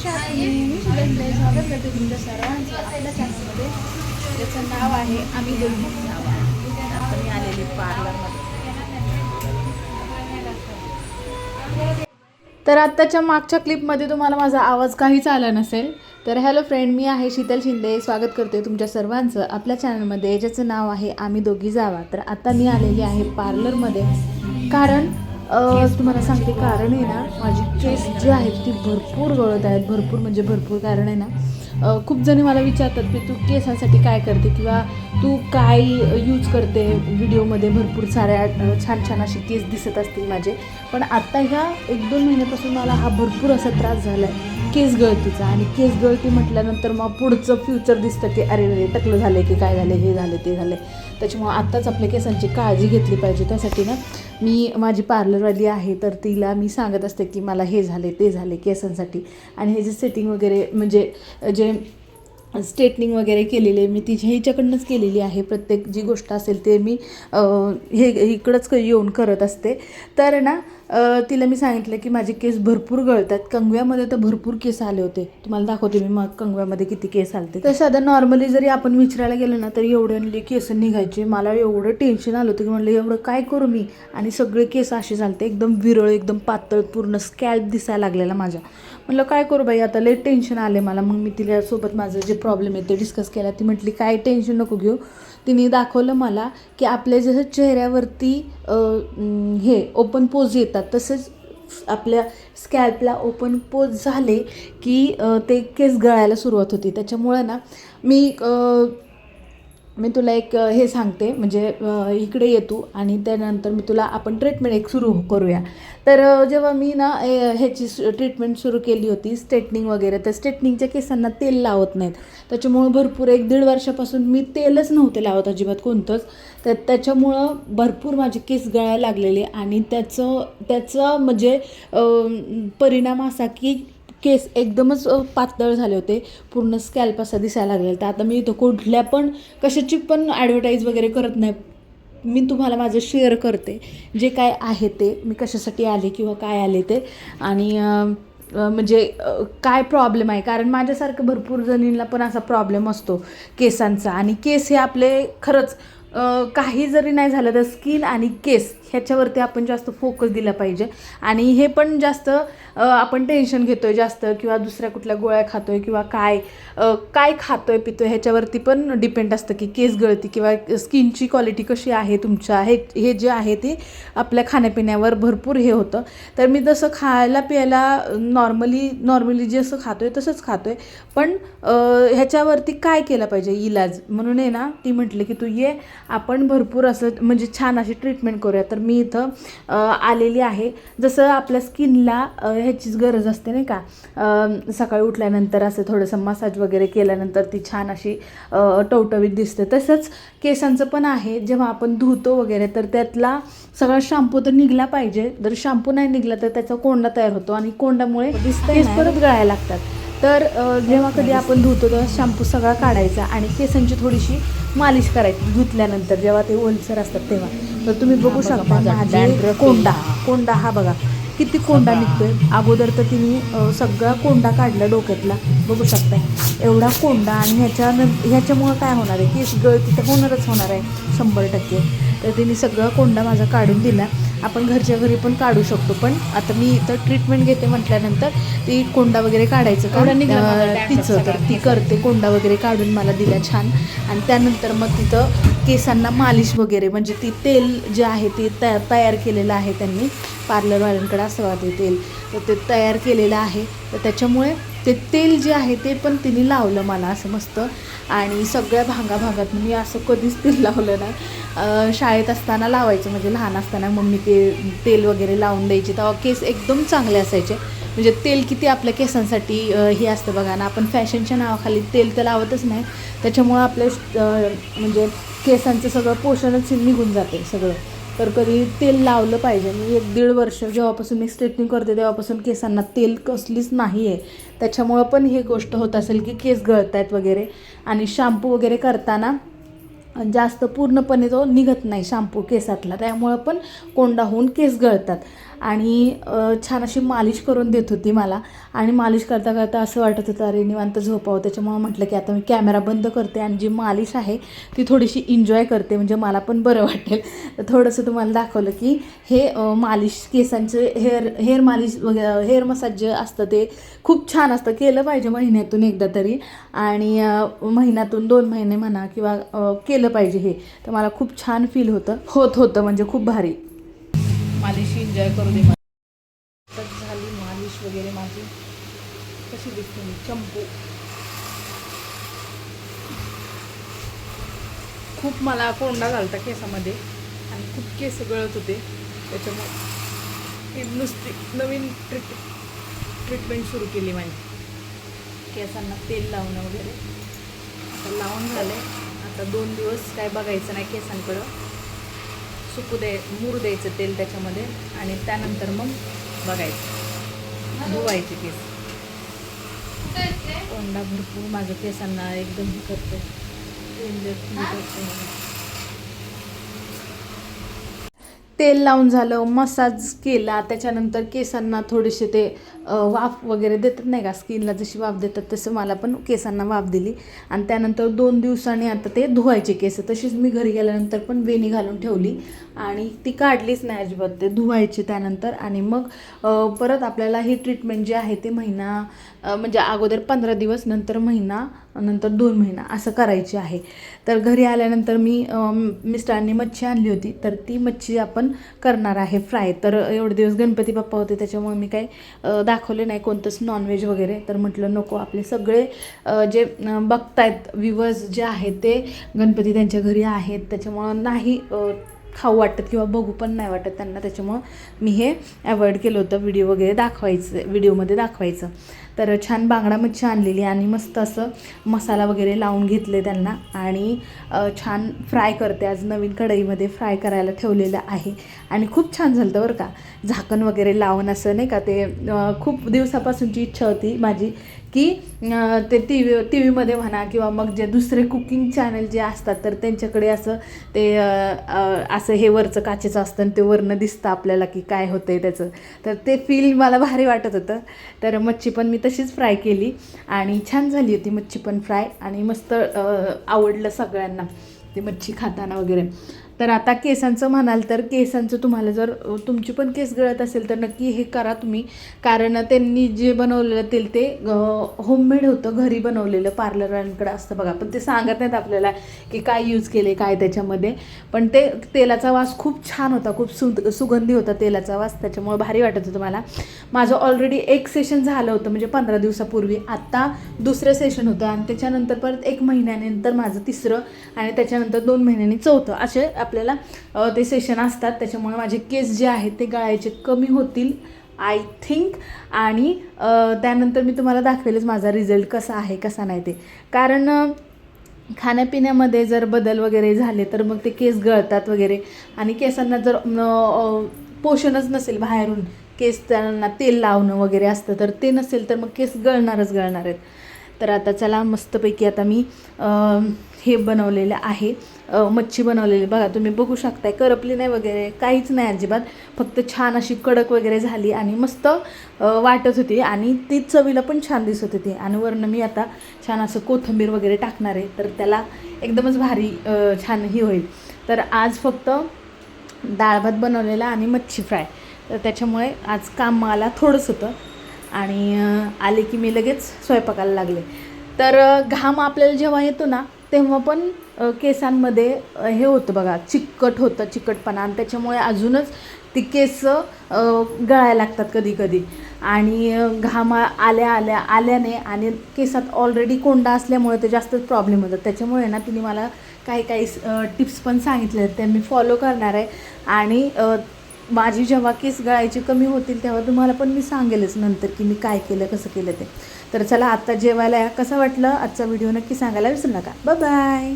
कशा आहात स्वागत करते तुमच्या सर्वांचं आपल्या चॅनलमध्ये त्याचं नाव आहे आम्ही दोघी. नाव आहे मी आलेली पार्लरमध्ये तर आत्ताच्या मागच्या क्लिपमध्ये तुम्हाला माझा आवाज काहीच आला नसेल. तर हॅलो फ्रेंड मी आहे शीतल शिंदे. स्वागत करते तुमच्या सर्वांचं आपल्या चॅनलमध्ये ज्याचं नाव आहे आम्ही दोघी जावा. तर आता मी आलेली आहे पार्लरमध्ये कारण तुम्हाला सांगते कारण आहे ना माझी केस जी आहेत ती भरपूर गळत आहेत. भरपूर म्हणजे भरपूर कारण आहे ना. खूप जणी मला विचारतात की तू केसांसाठी काय करते किंवा तू काय यूज करते व्हिडिओमध्ये? भरपूर साऱ्या छान छान असे केस दिसत असतील माझे. पण आत्ता ह्या एक दोन महिन्यापासून मला हा भरपूर असा त्रास झाला आहे केस गळतीचा आणि केस गळती म्हटल्यानंतर मग पुढचं फ्युचर दिसतं की अरे अरे टकलं झालं की काय झालं हे झालं ते झालं त्याच्यामुळं आत्ताच आपल्या केसांची काळजी घेतली पाहिजे. त्यासाठी ना मी माझी पार्लरवाली आहे तर तिला मी सांगत असते की मला हे झाले ते झाले केसांसाठी. आणि हे जे सेटिंग वगैरे म्हणजे जे स्ट्रेटनिंग वगैरे केलेली आहे. मी तिच्या हिच्याकडनंच केलेली आहे. प्रत्येक जी गोष्ट असेल ते मी हे इकडंच क- येऊन करत असते. तर ना तिला मी सांगितलं की माझे केस भरपूर गळतात. कंगव्यामध्ये तर भरपूर केस आले होते. तुम्हाला दाखवते मी मग कंगव्यामध्ये किती केस आले तर साधं नॉर्मली जरी आपण विचारायला गेलो ना तर एवढे केस निघायचे. मला एवढं टेन्शन आलं होतं की म्हणलं एवढं काय करू मी? आणि सगळे केस असे झालते. एकदम विरळ एकदम पातळ पूर्ण स्कॅल्प दिसायला लागलेला माझ्या. म्हटलं काय करू बाई आता लई टेन्शन आले मला. मग मी तिच्यासोबत माझं जे प्रॉब्लेम आहे ते डिस्कस केला. ती म्हटली काय टेन्शन नको घेऊ. तिने दाखवलं मला की आपल्या जसं चेहऱ्यावरती हे ओपन पोज येतात तसंच आपल्या स्कॅल्पला ओपन पोज झाले की ते केस गळायला सुरुवात होती. त्याच्यामुळं ना मी मी तुला एक हे सांगते. म्हणजे इकडे ये तू आणि त्यानंतर मी तुला आपण ट्रीटमेंट एक सुरू करूया. तर जेव्हा मी ना ए, ह्याची ट्रीटमेंट सुरू केली होती स्ट्रेटनिंग वगैरे तर स्ट्रेटनिंगच्या केसांना तेल लावत नाहीत. त्याच्यामुळं भरपूर एक दीड वर्षापासून मी तेलच नव्हते लावत अजिबात कोणतंच. तर त्याच्यामुळं भरपूर माझे केस गळायला लागलेले आणि त्याचं त्याचं म्हणजे परिणाम असा की केस एकदमच पातळ झाले होते. पूर्ण स्कॅल्प असा दिसायला लागलेला. तर आता मी इथं कुठल्या पण कशाची पण ॲडव्हर्टाईज वगैरे करत नाही. मी तुम्हाला माझं शेअर करते. जे काय आहे ते मी कशासाठी आले किंवा काय आले ते. आणि म्हणजे काय प्रॉब्लेम आहे? कारण माझ्यासारखं भरपूर जणींना पण असा प्रॉब्लेम असतो केसांचा. आणि केस हे आपले खरंच काही जरी नाही झालं तर स्किन आणि केस ह्याच्यावरती आपण जास्त फोकस दिला पाहिजे. आणि हे पण जास्त आपण टेन्शन घेतो आहे जास्त किंवा दुसऱ्या कुठल्या गोळ्या खातो आहे किंवा काय काय खातो आहे पितो आहे ह्याच्यावरती पण डिपेंड असतं की केस गळती किंवा स्किनची क्वालिटी कशी आहे तुमच्या हे हे जे आहे ते आपल्या खाण्यापिण्यावर भरपूर हे होतं. तर मी जसं खायला प्यायला नॉर्मली नॉर्मली जसं खातो आहे तसंच खातो आहे पण ह्याच्यावरती काय केलं पाहिजे इलाज? म्हणून आहे ना ती म्हटली की तू ये आपण भरपूर असं म्हणजे छान अशी ट्रीटमेंट करूया. तर मी इथं आलेली आहे. जसं आपल्या स्किनला ह्याचीच गरज असते नाही का? सकाळी उठल्यानंतर असं थोडंसं मसाज वगैरे केल्यानंतर ती छान अशी टवटवीत दिसते. तसंच केसांचं पण आहे. जेव्हा आपण धुतो वगैरे तर त्यातला सगळा शॅम्पू तर निघला पाहिजे. जर शॅम्पू नाही निघला तर त्याचा कोंडा तयार होतो आणि कोंडामुळे केस परत गळायला लागतात. तर जेव्हा कधी आपण धुतो तेव्हा शॅम्पू सगळा काढायचा आणि केसांची थोडीशी मालिश करायची धुतल्यानंतर. जेव्हा ते ओलसर असतात तेव्हा. तर तुम्ही बघू शकता माझे कोंडा कोंडा हा बघा किती कोंडा निघतोय. अगोदर तर तिने सगळा कोंडा काढला डोक्यातला. बघू शकता. एवढा कोंडा आणि ह्याच्या ह्याच्यामुळं काय होणार आहे? केस गळती तर होणारच होणार आहे शंभर टक्के. तर तिने सगळा कोंडा माझा काढून दिला. आपण घरच्या घरी पण काढू शकतो पण आता मी इथं ट्रीटमेंट घेते म्हटल्यानंतर ती कोंडा वगैरे काढायचं का? अं, तिचं तर ती करते कोंडा वगैरे काढून मला दिला छान. आणि त्यानंतर मग तिथं केसांना मालिश वगैरे म्हणजे ती तेल जे आहे ते तया तयार केलेलं आहे त्यांनी. पार्लरवाल्यांकडे असं वाटते तेल. तर ते तयार केलेलं आहे. तर त्याच्यामुळे ते तेल जे आहे ते पण तिने लावलं मला असं मस्त. आणि सगळ्या भागाभागात मी असं कधीच तेल लावलं नाही. शाळेत असताना लावायचं म्हणजे लहान असताना मम्मी ते तेल वगैरे लावून द्यायची. तेव्हा केस एकदम चांगले असायचे. म्हणजे तेल किती आपल्या केसांसाठी हे असतं बघा ना आपण फॅशनच्या नावाखाली तेल तर लावतच नाही. त्याच्यामुळं आपल्या म्हणजे केसांचं सगळं पोषणच निघून जाते सगळं. तर कधी तेल लावलं पाहिजे. मी एक दीड वर्ष जेव्हापासून मी स्ट्रेटनिंग करते तेव्हापासून केसांना तेल कसलीच नाही आहे त्याच्यामुळं पण ही गोष्ट होत असेल की केस गळत आहेत वगैरे आणि शॅम्पू वगैरे करताना जास्त पूर्णपणे तो निघत नाही शॅम्पू केसातला. त्यामुळं पण कोंडा होऊन केस गळतात. आणि छान अशी मालिश करून देत होती मला. आणि मालिश करता करता असं वाटत होतं अरे निवांत झोपावं. त्याच्यामुळं म्हटलं की आता मी कॅमेरा बंद करते आणि जी मालिश आहे ती थोडीशी एन्जॉय करते म्हणजे मला पण बरं वाटेल. तर थोडंसं तुम्हाला दाखवलं की हे मालिश केसांचे हेअर हेअर मालिश वगैरे हेअर मसाज जे असतं ते खूप छान असतं. केलं पाहिजे महिन्यातून एकदा तरी. आणि महिन्यातून दोन महिने म्हणा किंवा केलं पाहिजे हे. तर मला खूप छान फील होतं. होत होतं म्हणजे खूप भारी. एन्जॉय करू दे. मला झाली मालिश वगैरे माझी. कशी दिसते मी? चंपू. खूप मला कोंडा घालता केसामध्ये आणि खूप केस गळत होते. त्याच्यामुळे नुसती नवीन ट्रीट ट्रीटमेंट सुरू केली माझी. केसांना तेल लावणं वगैरे. आता लावून झाले आता दोन दिवस काय बघायचं नाही केसांकडं. सुकू द्याय मूर द्यायचं तेल त्याच्यामध्ये आणि त्यानंतर मग बघायचं. धुवायचे केस. कोंडा भरपूर माझं केसांना एकदम हे करते डेंजर हे करते मला. तेल लावून झालं मसाज केला त्याच्यानंतर केसांना थोडेसे ते वाफ वगैरे देतात नाही का? स्किनला जशी वाफ देतात तसं मला पण केसांना वाफ दिली. आणि त्यानंतर दोन दिवसांनी आता ते धुवायचे केस. तशीच मी घरी गेल्यानंतर पण वेणी घालून ठेवली. आणि ती काढलीच नाही अजिबात. ते धुवायचे त्यानंतर. आणि मग परत आपल्याला ही ट्रीटमेंट जी आहे ते महिना म्हणजे अगोदर पंधरा दिवस नंतर महिना नंतर दोन महिना असं करायची आहे. तर घरी आल्यानंतर मी मिस्टरांनी मच्छी आणली होती. तर ती मच्छी आपण करणार आहे फ्राय. तर एवढे दिवस गणपती बाप्पा होते त्याच्यामुळे मी काही दाखवले नाही कोणतंच नॉनव्हेज वगैरे. तर म्हटलं नको आपले सगळे जे बघतायत व्ह्युअर्स जे आहेत ते गणपती त्यांच्या घरी आहेत. त्याच्यामुळं नाही खाऊ वाटत किंवा बघू पण नाही वाटत त्यांना. त्याच्यामुळं मी हे अवॉइड केलं होतं. व्हिडिओ वगैरे दाखवायचं व्हिडिओमध्ये दाखवायचं. तर छान बांगडा मच्छी आणलेली आणि मस्त असं मसाला वगैरे लावून घेतले त्यांना. आणि छान फ्राय करते. आज नवीन कढईमध्ये फ्राय करायला ठेवलेलं आहे. आणि खूप छान झालं होतं बरं का. झाकण वगैरे लावून असं नाही का ते खूप दिवसापासूनची इच्छा होती माझी की ते टी व्ही टी व्हीमध्ये म्हणा किंवा मग जे दुसरे कुकिंग चॅनल जे असतात तर त्यांच्याकडे असं ते असं हे वरचं काचेचं असतं आणि ते वरनं दिसतं आपल्याला की काय होतं आहे त्याचं. तर ते फील मला भारी वाटत होतं. तर मच्छी पण मी तशीच फ्राय केली आणि छान झाली होती मच्छी पण फ्राय आणि मस्त आवडलं सगळ्यांना ती मच्छी खाताना वगैरे. तर आता केसांचं म्हणाल तर केसांचं तुम्हाला जर तुमची पण केस गळत असेल तर नक्की हे करा तुम्ही. कारण त्यांनी जे बनवलेलं तेल ते होममेड होतं घरी बनवलेलं पार्लरांकडं असतं बघा. पण ते सांगत नाहीत आपल्याला की काय यूज केले काय त्याच्यामध्ये. पण ते तेलाचा वास खूप छान होता खूप सु सुगंधी होता तेलाचा वास. त्याच्यामुळे भारी वाटत होतं मला. माझं ऑलरेडी एक सेशन झालं होतं म्हणजे पंधरा दिवसापूर्वी. आत्ता दुसरं सेशन होतं आणि त्याच्यानंतर परत एक महिन्यानंतर माझं तिसरं आणि त्याच्यानंतर दोन महिन्यांनी चौथं. असे आपल्याला ते सेशन असतात. त्याच्यामुळे माझे केस जे आहेत ते गळायचे कमी होतील आय थिंक आणि त्यानंतर मी तुम्हाला दाखवेलच माझा रिझल्ट कसा आहे कसा नाही ते. कारण खाण्यापिण्यामध्ये जर बदल वगैरे झाले तर मग ते केस गळतात वगैरे. आणि केसांना जर पोषणच नसेल बाहेरून केस त्यांना तेल लावणं वगैरे असतं तर ते नसेल तर मग केस गळणारच गळणार आहेत. तर आता चला मस्तपैकी आता मी हे बनवलेलं आहे. मच्छी बनवलेली. बघा तुम्ही बघू शकताय करपली नाही वगैरे काहीच नाही अजिबात. फक्त छान अशी कडक वगैरे झाली आणि मस्त वाटत होती आणि ती चवीला पण छान दिसत होती. आणि वरनं मी आता छान असं कोथिंबीर वगैरे टाकणार आहे. तर त्याला एकदमच भारी छानही छान ही होईल. तर आज फक्त डाळ भात बनवलेला आणि मच्छी फ्राय. तर त्याच्यामुळे आज काम मला थोडंसं होतं. आणि आले की मी लगेच स्वयंपाकाला लागले. तर घाम आपल्याला जेव्हा येतो ना तेव्हा पण केसांमध्ये हे होतं बघा चिकट होतं चिकटपणा. आणि त्याच्यामुळे अजूनच ती केस गळायला लागतात कधी कधी आणि घाम आल्या आल्या आल्याने आणि केसात ऑलरेडी कोंडा असल्यामुळे ते जास्तच प्रॉब्लेम होतात. त्याच्यामुळे ना तिने मला काही काही टिप्स पण सांगितले आहेत त्या मी फॉलो करणार आहे. आणि माझी जेव्हा केस गळायची कमी होतील तेव्हा तुम्हाला पण मी सांगेलच नंतर की मी काय केलं कसं केलं ते. तर चला आत्ता जेवायला या. कसं वाटलं? आजचा व्हिडिओ नक्की सांगायला विसरू नका. बाय